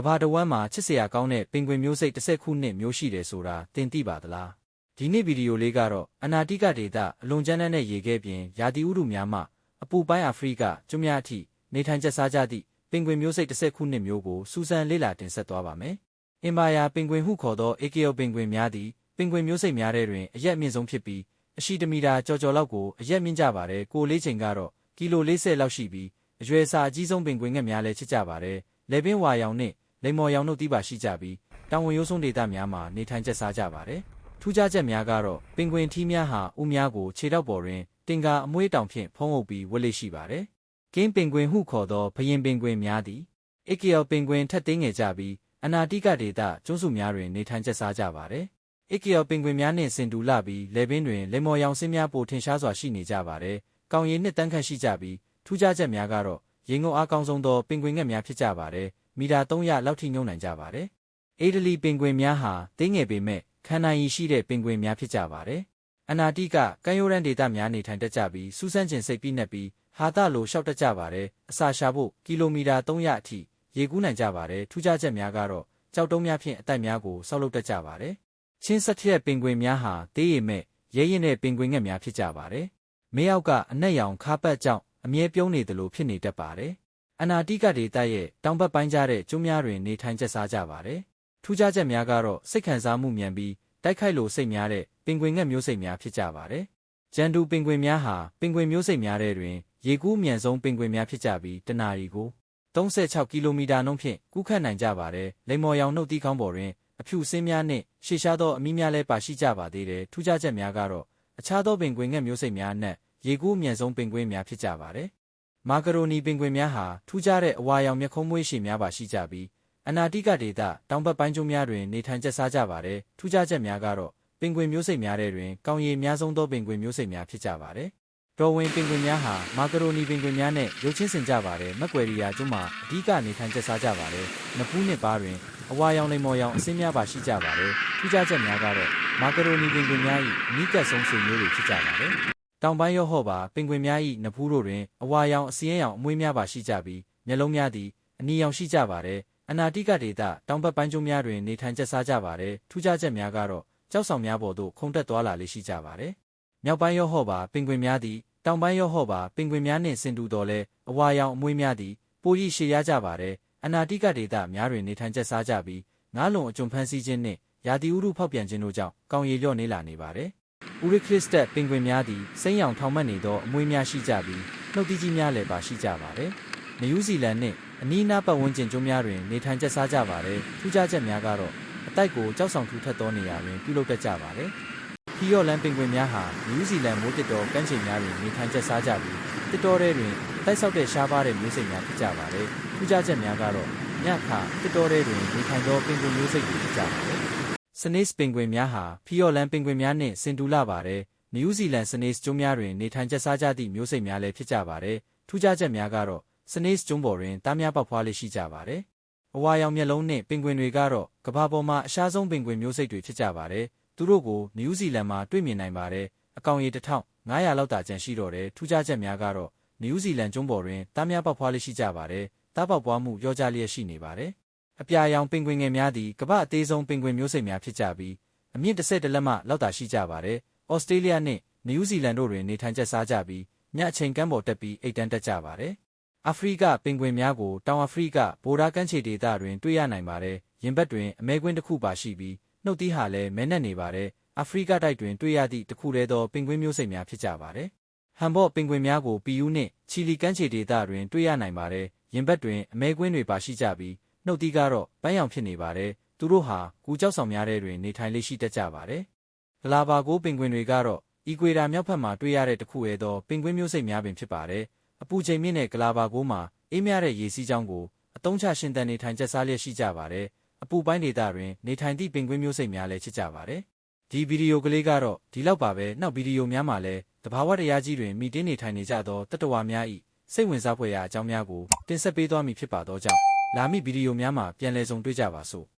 ကဘာတဝမ်းမှာချစ်စရာကောင်းတဲ့ပင်ဂွင်မျိုးစိတ်တစ်ဆက်ခုနှစ်မျိုးရှိတယ်ဆိုတာသင်သိပါသလားဒီနေ့ဗီဒီယိုလေးကတော့အနာတိကဒေတာအလွန်ကျန်းတဲ့ရေခဲပြင်ရာသီဥတုများမှအပူပိုင်းအာဖရိကကျွန်းများအထိနေထိုင်ကျစားကြသည့်ပင်ဂွင်မျိုးစိတ်တစ်ဆက်ခုနှစ်မျိုးကိုစူးစမ်းလေ့လာတင်ဆက်သွားပါမယ်အင်ဘာယာပင်ဂွင်ဟုခေါ်သောအေကီယိုပင်ဂွင်များသည်ပင်ဂွင်မျိုးစိတ်များထဲတွင်အရက်အမြင့်ဆုံးဖြစ်ပြီးအရှိတမီတာကျော်ကျော်လောက်ကိုအရက်မြင့်ကြပါတယ်ကိုလေးချိန်ကတော့ကီလို40လောက်ရှိပြီးအရွယ်အစားအကြီးဆုံးပင်ဂွင်ငှက်များလည်းချစ်ကြပါတယ်လေပင်ဝါရောင်နှင့် လိမ္မော်ရောင်တို့တီးပါရှိကြပြီးတောင်ဝင်ရိုးဆုံးဒေသများမှာနေထိုင်ကျစားကြပါတယ်ထူးခြားချက်များကတော့ပင်ဂွင်ထီးများဟာဥများကိုခြေထောက်ပေါ်တွင်တင်ကာအမွှေးတောင်ဖြင့်ဖုံးအုပ်ပြီးဝတ်လေရှိပါတယ်ကင်းပင်ဂွင်ဟုခေါ်သောဘရင်ပင်ဂွင်များသည်အကီယောပင်ဂွင်ထက်သေးငယ်ကြပြီးအနာတိကဒေသကျွန်းစုများတွင်နေထိုင်ကျစားကြပါတယ်အကီယောပင်ဂွင်များနှင့်ဆင်တူလာပြီးလေပင်တွင်လေမော်ရောင်စင်းများပိုထင်ရှားစွာရှိနေကြပါတယ်။ကောင်းရည်နှစ်တန်းခန့်ရှိကြပြီးထူးခြားချက်များကတော့ရေငုံအားကောင်းဆုံးသောပင်ဂွင်ငှက်များဖြစ်ကြပါတယ်။ မီတာ300လောက်ထိညှို့နိုင်ကြပါတယ်။အေဒလီပင်ဂွင်များဟာသေးငယ်ပေမဲ့ခန္ဓာရည်ရှိတဲ့ပင်ဂွင်များဖြစ်ကြပါတယ်။အနာတိကကမ်းရိုးတန်းဒေသများနေထိုင်တတ်ကြပြီးစူးစမ်းကျင်စိတ်ပြီးနှက်ပြီးဟာသလိုရှောက်တတ်ကြပါတယ်။အစာရှာဖို့ကီလိုမီတာ300အထိရေကူးနိုင်ကြပါတယ်။ထူးခြားချက်များကတော့ကြောက်တုံးများဖြင့်အတိုက်များကိုဆောက်လုပ်တတ်ကြပါတယ်။ချင်းဆက်ထက်ပင်ဂွင်များဟာသေးရည်မဲ့ရဲရင်တဲ့ပင်ဂွင်ငှက်များဖြစ်ကြပါတယ်။မေအောက်ကအနက်ရောင်ခါပတ်ကြောင့်အမြဲပြုံးနေသလိုဖြစ်နေတတ်ပါတယ်။ အနာတိကဒေသရဲ့တောင်ဘက်ပိုင်းကျတဲ့ကျွန်းများတွင်နေထိုင်ကျစားကြပါတယ်။ထူးခြားချက်များကတော့စိတ်ခံစားမှုမြန်ပြီးတိုက်ခိုက်လို့စိတ်များတဲ့ပင်ဂွင်ငှက်မျိုးစိတ်များဖြစ်ကြပါတယ်။ဂျန်ဒူပင်ဂွင်များဟာပင်ဂွင်မျိုးစိတ်များတဲ့တွင်ရေကူးမြန်ဆုံးပင်ဂွင်များဖြစ်ကြပြီးတနာရီကို36ကီလိုမီတာနှုန်းဖြင့်ကူးခတ်နိုင်ကြပါတယ်။လိမ္မော်ရောင်နှုတ်သီးကောင်းပေါ်တွင်အဖြူစင်းများနှင့်ရှေရှားသောအမီးများလည်းပါရှိကြပါသေးတယ်။ထူးခြားချက်များကတော့အခြားသောပင်ဂွင်ငှက်မျိုးစိတ်များနဲ့ရေကူးအမြန်ဆုံးပင်ဂွင်များဖြစ်ကြပါတယ်။ မာကရိုနီပင်ဂွင်များဟာထူးခြားတဲ့အဝါရောင်မျက်ခုံးမွေးရှည်များပါရှိကြပြီးအနာတိကဒေသတောင်ဘက်ပိုင်းကျွန်းများတွင်နေထိုင်ကျစားကြပါတယ်။ထူးခြားချက်များကတော့ပင်ဂွင်မျိုးစိတ်များတဲ့တွင်ကောင်းရည်များဆုံးသောပင်ဂွင်မျိုးစိတ်များဖြစ်ကြပါတယ်။တော်ဝင်ပင်ဂွင်များဟာမာကရိုနီပင်ဂွင်များနဲ့ရုပ်ချင်းစင်ကြပါတယ်။မက်ကွယ်ရီယာကျွန်းမှာအဓိကနေထိုင်ကျစားကြပါတယ်။နဖူးနှစ်ပါးတွင်အဝါရောင်လိမ္မော်ရောင်အစင်းများပါရှိကြပါတယ်။ထူးခြားချက်များကတော့မာကရိုနီပင်ဂွင်များ၏နီးကပ်ဆုံးဆွေမျိုးတွေဖြစ်ကြပါတယ်။ တောင်ပိုင်းရောဟော့ပါပင်ဂွင်များ၏နဖူးတို့တွင်အဝါရောင်အစင်းရောင်အမွှေးများပါရှိကြပြီးမျက်လုံးများသည်အနီရောင်ရှိကြပါတယ်။အနာတိကဒေသတောင်ဘက်ပိုင်းကျွန်းများတွင်နေထိုင်ကျစားကြပါတယ်။ထူးခြားချက်များကတော့ကြောက်ဆောင်များပေါ်သို့ခုန်တက်သွားလာလေးရှိကြပါတယ်။မြောက်ပိုင်းရောဟော့ပါပင်ဂွင်များသည်တောင်ပိုင်းရောဟော့ပါပင်ဂွင်များနှင့်ဆင်တူတော်လဲအဝါရောင်အမွှေးများသည်ပိုရီရှည်ရကြပါတယ်။အနာတိကဒေသများတွင်နေထိုင်ကျစားကြပြီးငါးလုံအကျုံဖမ်းဆီးခြင်းနှင့်ရာသီဥတုဖောက်ပြန်ခြင်းတို့ကြောင့်ကောင်းရည်လျော့နေလာနေပါတယ်။ ဥရခရစ်စတက်ပင်ဂွင်များသည်စိမ်းရောင်ထောင်မှတ်နေသောအမွှေးများရှိကြပြီးနှုတ်သီးကြီးများလည်းပါရှိကြပါတယ်။နယူးဇီလန်နှင့်အနီးအနားပတ်ဝန်းကျင်ကျွန်းများတွင်နေထိုင်ကျစားကြပါတယ်။ထူးခြားချက်များကတော့အတိုက်ကိုကြောက်ဆောင်ထူထပ်သောနေရာတွင်ပြုလုပ်တတ်ကြပါတယ်။ဖီယော့လန်ပင်ဂွင်များဟာနယူးဇီလန်မိုးတစ်တော်ကမ်းခြေများတွင်နေထိုင်ကျစားကြပြီးတစ်တော်ထဲတွင်တိုက်ဆောက်တဲ့ရှားပါးတဲ့မျိုးစိတ်များဖြစ်ကြပါတယ်။ထူးခြားချက်များကတော့ညခတစ်တော်ထဲတွင်နေထိုင်သောပင်ဂွင်မျိုးစိတ်တွေဖြစ်ကြပါတယ်။ စနေစ်ပင်ဂွင်များဟာဖီယော့လန်ပင်ဂွင်များနှင့်ဆင်တူလာပါတယ်။နယူးဇီလန်စနေစ်ကျွန်းများတွင်နေထိုင်ကျစားကြသည့်မျိုးစိတ်များလည်းဖြစ်ကြပါတယ်။ထူးခြားချက်များကတော့စနေစ်ကျွန်းပေါ်တွင်တားများပေါက်ဖွားလေးရှိကြပါတယ်။အဝါရောင်မျက်လုံးနှင့်ပင်ဂွင်တွေကတော့ကမ္ဘာပေါ်မှာအရှားဆုံးပင်ဂွင်မျိုးစိတ်တွေဖြစ်ကြပါတယ်။သူတို့ကိုနယူးဇီလန်မှာတွေ့မြင်နိုင်ပါတယ်။အကောင်ရေ1500လောက်တာကျန်ရှိတော့တယ်။ထူးခြားချက်များကတော့နယူးဇီလန်ကျွန်းပေါ်တွင်တားများပေါက်ဖွားလေးရှိကြပါတယ်။တားပေါက်ပွားမှုရောကြလျက်ရှိနေပါတယ်။ အပြာရောင်ပင်ဂွင်ငယ်များသည်ကမ္ဘာအသေးဆုံးပင်ဂွင်မျိုးစိတ်များဖြစ်ကြပြီးအမြင့်တစ်ဆက်တလက်မှလောက်တာရှိကြပါတယ်။ဩစတြေးလျနှင့်နယူးဇီလန်တို့တွင်နေထိုင်ကျစားကြပြီးညအချိန်ကမ်းပေါ်တက်ပြီးအိတ်တန်းတက်ကြပါတယ်။အာဖရိကပင်ဂွင်များကိုတောင်အာဖရိကဗိုဒါကမ်းခြေဒေသတွင်တွေ့ရနိုင်ပါတယ်။ရင်ဘတ်တွင်အမဲကွင်းတစ်ခုပါရှိပြီးနှုတ်သီးဟာလည်းမဲနက်နေပါတယ်။အာဖရိကတိုက်တွင်တွေ့ရသည့်တစ်ခုတည်းသောပင်ဂွင်မျိုးစိတ်များဖြစ်ကြပါတယ်။ဟမ်ဘော့ပင်ဂွင်များကိုပီယူးနှင့်ချီလီကမ်းခြေဒေသတွင်တွေ့ရနိုင်ပါတယ်။ရင်ဘတ်တွင်အမဲကွင်းတွေပါရှိကြပြီး နှုတ်သီးကတော့ပန်းရောင်ဖြစ်နေပါတယ်။သူတို့ဟာကူကြောက်ဆောင်များတဲ့တွင်နေထိုင်လေးရှိတတ်ကြပါတယ်။ဂလာဘာကိုပင်ဂွင်တွေကတော့အီကွေတာမြောက်ဘက်မှာတွေ့ရတဲ့တစ်ခုရဲ့သောပင်ဂွင်မျိုးစိတ်များပင်ဖြစ်ပါတယ်။အပူချိန်မြင့်တဲ့ကလာဘာကိုမှာအေးမြတဲ့ရေစီးကြောင်းကိုအတုံးချရှင်တန်နေထိုင်ကျက်စားလျက်ရှိကြပါတယ်။အပူပိုင်းဒေသတွင်နေထိုင်သည့်ပင်ကွင်းမျိုးစိတ်များလည်းချစ်ကြပါတယ်။ဒီဗီဒီယိုကလေးကတော့ဒီလောက်ပါပဲ။နောက်ဗီဒီယိုများမှာလည်းတဘာဝတရားကြီးတွင်မိတင်းနေထိုင်နေကြသောတတဝါများ၏စိတ်ဝင်စားဖွယ်ရာအကြောင်းများကိုတင်ဆက်ပေးသွားမည်ဖြစ်ပါသောကြောင့် လာမည့်ဗီဒီယိုများမှာပြန်လည်ဆုံတွေ့ကြပါစို့။